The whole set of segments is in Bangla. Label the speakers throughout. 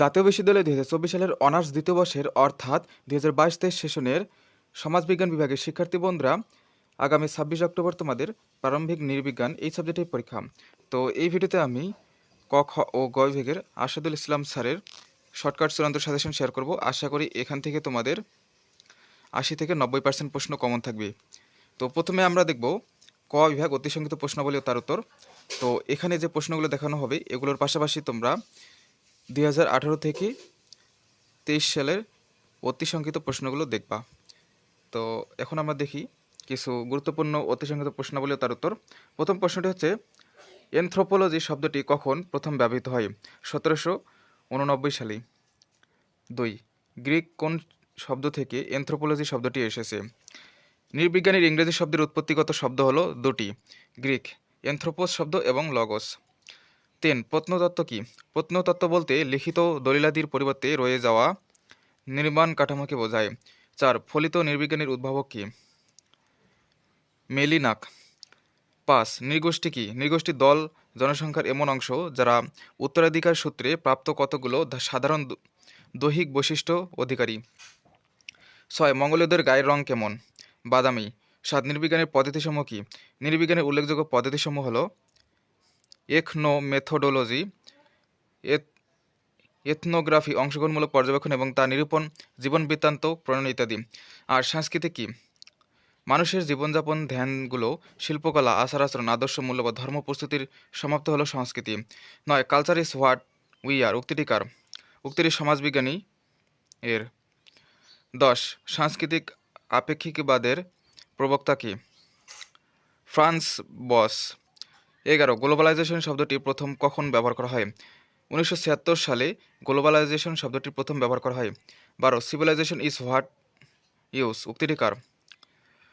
Speaker 1: জাতীয় বিশ্ববিদ্যালয় দুই হাজার চব্বিশ সালের অনার্স দ্বিতীয় বর্ষের অর্থাৎ দুই হাজার বাইশ তেইশ সেশনের সমাজবিজ্ঞান বিভাগের শিক্ষার্থী বন্ধুরা, আগামী ছাব্বিশ অক্টোবর তোমাদের প্রারম্ভিক নির্বিজ্ঞান এই সাবজেক্টের পরীক্ষা। তো এই ভিডিওতে আমি ক, খ ও গ বিভাগের আসাদুল ইসলাম স্যারের শর্টকাট চূড়ান্ত সাজেশন শেয়ার করব। আশা করি এখান থেকে তোমাদের আশি থেকে নব্বই পার্সেন্ট প্রশ্ন কমন থাকবে। তো প্রথমে আমরা দেখব ক বিভাগ অতি সংক্ষিপ্ত প্রশ্নাবলী ও তার উত্তর। তো এখানে যে প্রশ্নগুলো দেখানো হবে, এগুলোর পাশাপাশি তোমরা দুই হাজার আঠারো থেকে তেইশ সালের অতি সংক্ষিপ্ত প্রশ্নগুলো দেখবা। তো এখন আমরা দেখি কিছু গুরুত্বপূর্ণ অতি সংক্ষিপ্ত প্রশ্নাবলী তার উত্তর। প্রথম প্রশ্নটি হচ্ছে, এনথ্রোপোলজি শব্দটি কখন প্রথম ব্যবহৃত হয়? সতেরোশো উননব্বই সালে। দুই, গ্রিক কোন শব্দ থেকে এনথ্রোপোলজি শব্দটি এসেছে? নৃবিজ্ঞানীর ইংরেজি শব্দের উৎপত্তিগত শব্দ হলো দুটি, গ্রিক এনথ্রোপোস শব্দ এবং লগস। তিন প্রত্নতত্ত্ব কি? প্রত্নতত্ত্ব বলতে লিখিত দলিলাদির পরিবর্তে রয়ে যাওয়া নির্মাণ কাঠামোকে বোঝায়। চার, ফলিত নির্বিজ্ঞানীর উদ্ভাবক কি? মেলিনাক। পাঁচ, নৃগোষ্ঠী কি? নৃগোষ্ঠী দল, জনসংখ্যার এমন অংশ যারা উত্তরাধিকার সূত্রে প্রাপ্ত কতগুলো সাধারণ দৈহিক বৈশিষ্ট্য অধিকারী। ছয়, মঙ্গলীয়দের গায়ের রং কেমন? বাদামি। সাত, নির্বিজ্ঞানের পদ্ধতিসমূহ কি? নির্বিজ্ঞানের উল্লেখযোগ্য পদ্ধতিসমূহ হলো এখনও মেথোডোলজি এথনোগ্রাফি অংশগ্রহণমূলক পর্যবেক্ষণ এবং তা নিরূপণ, জীবন বৃত্তান্ত, প্রণয়ন ইত্যাদি। আর সংস্কৃতি কি? মানুষের জীবনযাপন, ধ্যানগুলো, শিল্পকলা আচার আচরণ আদর্শ, মূল্য বা ধর্ম প্রস্তুতির সমাপ্ত হলো সংস্কৃতি। নয় culture is what we are উক্তিটি কার? উক্তিটি সমাজবিজ্ঞানী এর। দশ, সাংস্কৃতিক আপেক্ষিকবাদের প্রবক্তা কি? ফ্রান্স বস এগারো, গ্লোবালাইজেশন শব্দটি প্রথম কখন ব্যবহার করা হয়? উনিশশো ছিয়াত্তর সালে গ্লোবালাইজেশন শব্দটি প্রথম ব্যবহার করা হয়। বারো, সিভিলাইজেশন ইজ হোয়াট ইউজ, উক্তিটি কার?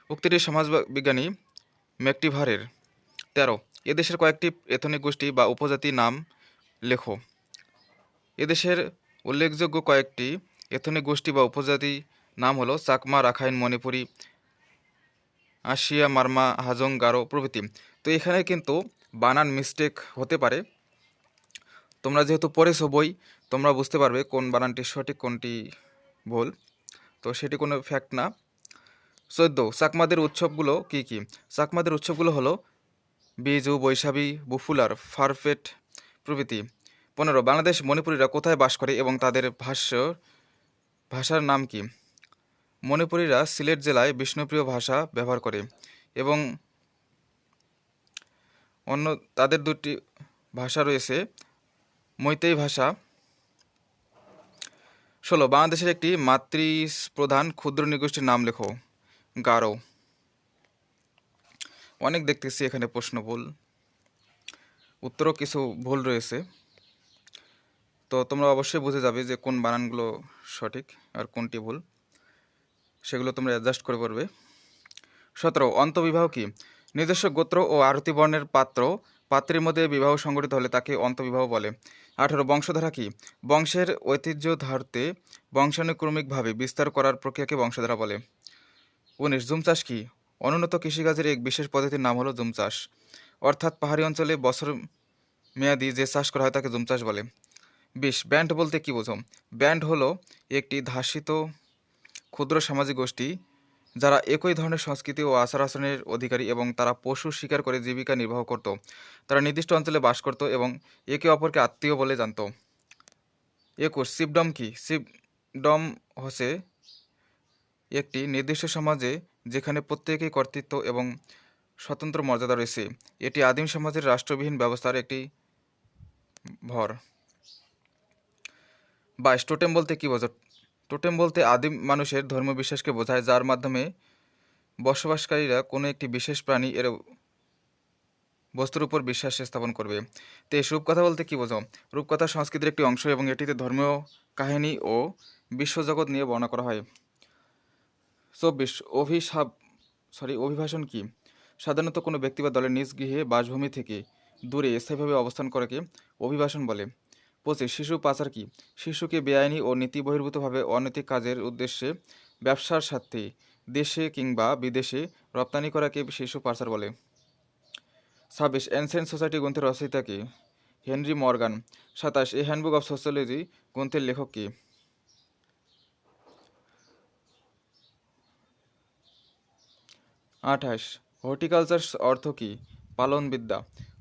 Speaker 1: উক্তিটি সমাজবিজ্ঞানী ম্যাকটিভারের। তেরো, এদেশের কয়েকটি এথনিক গোষ্ঠী বা উপজাতি নাম লেখো। এদেশের উল্লেখযোগ্য কয়েকটি এথনিক গোষ্ঠী বা উপজাতি নাম হলো চাকমা, রাখাইন, মণিপুরী আশিয়া মারমা, হাজং, গারো প্রভৃতি। তো এখানে কিন্তু বানান মিস্টেক হতে পারে। তোমরা যেহেতু পড়েছো বই, তোমরা বুঝতে পারবে কোন বানানটি সঠিক, কোনটি ভুল। তো সেটি কোনো ফ্যাক্ট না। চোদ্দ, চাকমাদের উৎসবগুলো কি কি? চাকমাদের উৎসবগুলো হলো বিজু, বৈশাখী, বুফুলার, ফারফেট প্রভৃতি। পনেরো, বাংলাদেশ মণিপুরীরা কোথায় বাস করে এবং তাদের ভাষ্য, ভাষার নাম কি? মণিপুরীরা সিলেট জেলায় বিষ্ণুপ্রিয় ভাষা ব্যবহার করে এবং অন্য তাদের দুটি ভাষা রয়েছে মৈতেই ভাষা। ষোলো, বাংলাদেশের একটি মাতৃ প্রধান ক্ষুদ্র নৃগোষ্ঠীর নাম লেখো, গারো। অনেক দেখতেছি এখানে প্রশ্ন ভুল। উত্তরও কিছু ভুল রয়েছে। তো তোমরা অবশ্যই বুঝে যাবে যে কোন বানানগুলো সঠিক আর কোনটি ভুল। সেগুলো তোমরা অ্যাডজাস্ট করে পড়বে। সতেরো অন্তবিবাহ কি? নিজস্ব গোত্র ও আরতি বর্ণের পাত্র, পাত্রের মধ্যে বিবাহ সংগঠিত হলে তাকে অন্তবিবাহ বলে। আঠারো, বংশধারা কি? বংশের ঐতিহ্য ধারতে বংশানুক্রমিকভাবে বিস্তার করার প্রক্রিয়াকে বংশধারা বলে। উনিশ, জুম চাষ কি? অনুন্নত কৃষিকাজের এক বিশেষ পদ্ধতির নাম হলো জুম চাষ। অর্থাৎ পাহাড়ি অঞ্চলে বছর মেয়াদি যে চাষ করা হয় তাকে জুম চাষ বলে। বিশ, ব্যান্ড বলতে কি বোঝো? ব্যান্ড হলো একটি ধাসিত ক্ষুদ্র সামাজিক গোষ্ঠী যারা একই ধরনের সংস্কৃতি ও আচার আচরণের অধিকারী এবং তারা পশু শিকার করে জীবিকা নির্বাহ করত, তারা নির্দিষ্ট অঞ্চলে বাস করত এবং একে অপরকে আত্মীয় বলে জানত। একুশ, শিবডম কি? শিবডম হচ্ছে একটি নির্দিষ্ট সমাজে যেখানে প্রত্যেকেই কর্তৃত্ব এবং স্বতন্ত্র মর্যাদা রয়েছে। এটি আদিম সমাজের রাষ্ট্রবিহীন ব্যবস্থার একটি ভর। বাইশ, টোটেম বলতে কি বোঝো? টোটেম বলতে আদিম মানুষের ধর্মীয় বিশ্বাসকে বোঝায়, যার মাধ্যমে বসবাসকারীরা কোনো একটি বিশেষ প্রাণী এর বস্তুর উপর বিশ্বাস স্থাপন করবে। তেইশ রূপকথা বলতে কী বোঝো রূপকথা সংস্কৃতির একটি অংশ এবং এটিতে ধর্মীয় কাহিনী ও বিশ্বজগৎ নিয়ে বর্ণনা করা হয়। চব্বিশ, অভিশাপ সরি অভিভাষণ কি? সাধারণত কোনো ব্যক্তি বা দলের নিজ গৃহে বাসভূমি থেকে দূরে স্থায়ীভাবে অবস্থান করাকে অভিবাসন বলে। পঁচিশ শিশু পাচার কি? শিশুকে বেআইনি ও নীতি বহির্ভূতভাবে অনৈতিক কাজের উদ্দেশ্যে ব্যবসার স্বার্থে দেশে কিংবা বিদেশে রপ্তানি করাকে শিশু পাচার বলে। ছাব্বিশ অ্যানসেন্ট সোসাইটি গ্রন্থের রচয়িতা কি? Henry Morgan. সাতাশ, এ হ্যান্ডবুক অফ সোশ্যোলজি গ্রন্থের লেখক কে? আঠাশ হর্টিকালচার অর্থ কী? পালনবিদ্যা।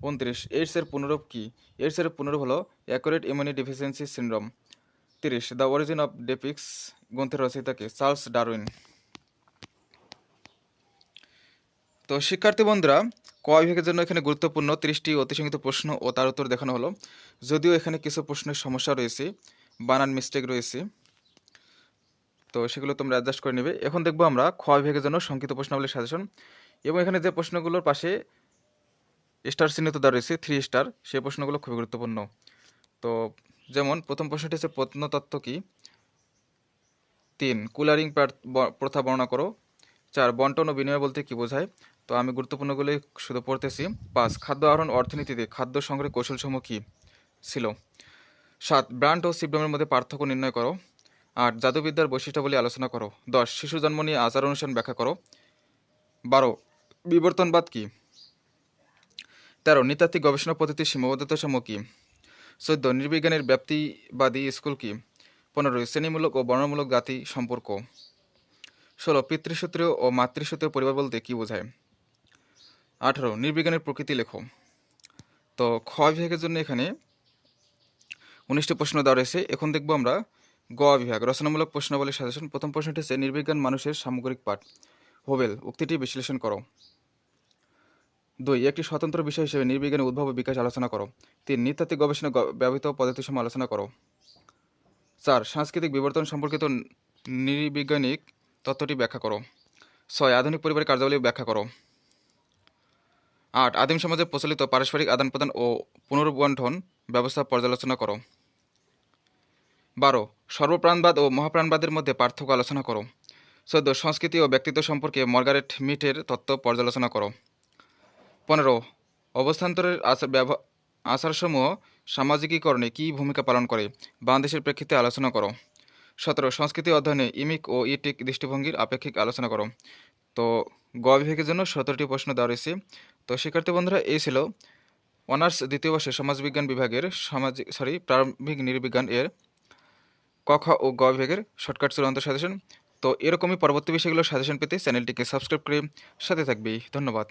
Speaker 1: উনত্রিশ এইডসের পুনরূপ কী? এইডসের পুনরূপ হলো অ্যাকুরেট ইমিউনি ডিফিসিয়েন্সি সিন্ড্রোম। তিরিশ, দ্য অরিজিন অফ ডেপিক্স গ্রন্থের রচয়িতাকে চার্লস ডারউইন। তো শিক্ষার্থী বন্ধুরা, ক বিভাগের জন্য এখানে গুরুত্বপূর্ণ ত্রিশটি অতিসংহিত প্রশ্ন ও তার উত্তর দেখানো হলো। যদিও এখানে কিছু প্রশ্নের সমস্যা রয়েছে, বানান মিস্টেক রয়েছে, তো সেগুলো তোমরা অ্যাডজাস্ট করে নেবে। এখন দেখব আমরা খ বিভাগের জন্য সংক্ষিপ্ত প্রশ্নাবলী সাজেশন এবং এখানে যে প্রশ্নগুলোর পাশে স্টার চিহ্নিত দেওয়া রয়েছে থ্রি স্টার সেই প্রশ্নগুলো খুবই গুরুত্বপূর্ণ। তো যেমন প্রথম প্রশ্নটি হচ্ছে প্রত্নতত্ত্ব কি? তিন, কুলারিং প্রথা বর্ণনা করো। চার, বন্টন ও বিনিময় বলতে কি বোঝায়? তো আমি গুরুত্বপূর্ণগুলি শুধু পড়তেছি। পাঁচ, খাদ্য আহরণ অর্থনীতিতে খাদ্য সংগ্রহের কৌশলসমূহ কী ছিল? সাত ব্র্যান্ড ও সিবডমের মধ্যে পার্থক্য নির্ণয় করো। আট, জাদুবিদ্যার বৈশিষ্ট্যাবলী আলোচনা করো। দশ, শিশু জন্ম নিয়ে আচার অনুষ্ঠান ব্যাখ্যা করো। বারো, বিবর্তনবাদ কি? তেরো নৃতাত্ত্বিক গবেষণা পদ্ধতির সীমাবদ্ধতা সমূহ কী? চোদ্দ, নির্বিজ্ঞানের ব্যাপ্তিবাদী স্কুল কি? পনেরো, শ্রেণীমূলক ও বর্ণমূলক জাতি সম্পর্ক। ষোলো পিতৃসূত্রীয় ও মাতৃসূত্রীয় পরিবার বলতে কী বোঝায়? আঠারো, নির্বিজ্ঞানের প্রকৃতি লেখো। তো খ বিভাগের জন্য এখানে উনিশটি প্রশ্ন দেওয়া রয়েছে। এখন দেখব আমরা গ বিভাগ, রচনামূলক প্রশ্নাবলী সাজেশন। প্রথম প্রশ্নটি হচ্ছে, নির্বিজ্ঞান মানুষের সামগ্রিক পাঠ। হোবেল, উক্তিটি বিশ্লেষণ করো। দুই, একটি স্বতন্ত্র বিষয় হিসেবে নির্বিজ্ঞানের উদ্ভব ও বিকাশ আলোচনা করো। তিন, নৃতাত্ত্বিক গবেষণা ব্যবহৃত পদ্ধতিসমূহ আলোচনা করো। চার, সাংস্কৃতিক বিবর্তন সম্পর্কিত নৃবিজ্ঞানিক তত্ত্বটি ব্যাখ্যা করো। ছয়, আধুনিক পরিবারের কার্যাবলী ব্যাখ্যা করো। আট, আদিম সমাজে প্রচলিত পারস্পরিক আদান প্রদান ও পুনর্বন্ঠন ব্যবস্থা পর্যালোচনা করো। বারো, সর্বপ্রাণবাদ ও মহাপ্রাণবাদের মধ্যে পার্থক্য আলোচনা করো। চোদ্দ, সংস্কৃতি ও ব্যক্তিত্ব সম্পর্কে মার্গারেট মিটের তত্ত্ব পর্যালোচনা করো। পনেরো, অবস্থান্তরের আচারসমূহ সামাজিকীকরণে কী ভূমিকা পালন করে? বাংলাদেশের প্রেক্ষিতে আলোচনা করো। সতেরো, সংস্কৃতি অধ্যয়নে ইমিক ও ইটিক দৃষ্টিভঙ্গির আপেক্ষিক আলোচনা করো। তো, গ বিভাগের জন্য সতেরোটি প্রশ্ন দেওয়া রয়েছে। তো, শিক্ষার্থী বন্ধুরা, এই ছিল অনার্স দ্বিতীয় বর্ষে সমাজবিজ্ঞান বিভাগের সামাজিক সরি, প্রারম্ভিক নৃবিজ্ঞান এর ক, খ ও গ বিভাগের শর্টকাট চূড়ান্ত সাজেশন। তো, এরকমই পরবর্তী বিষয়গুলোর সাজেশন পেতে চ্যানেলটিকে সাবস্ক্রাইব করে সাথে থাকবে। ধন্যবাদ।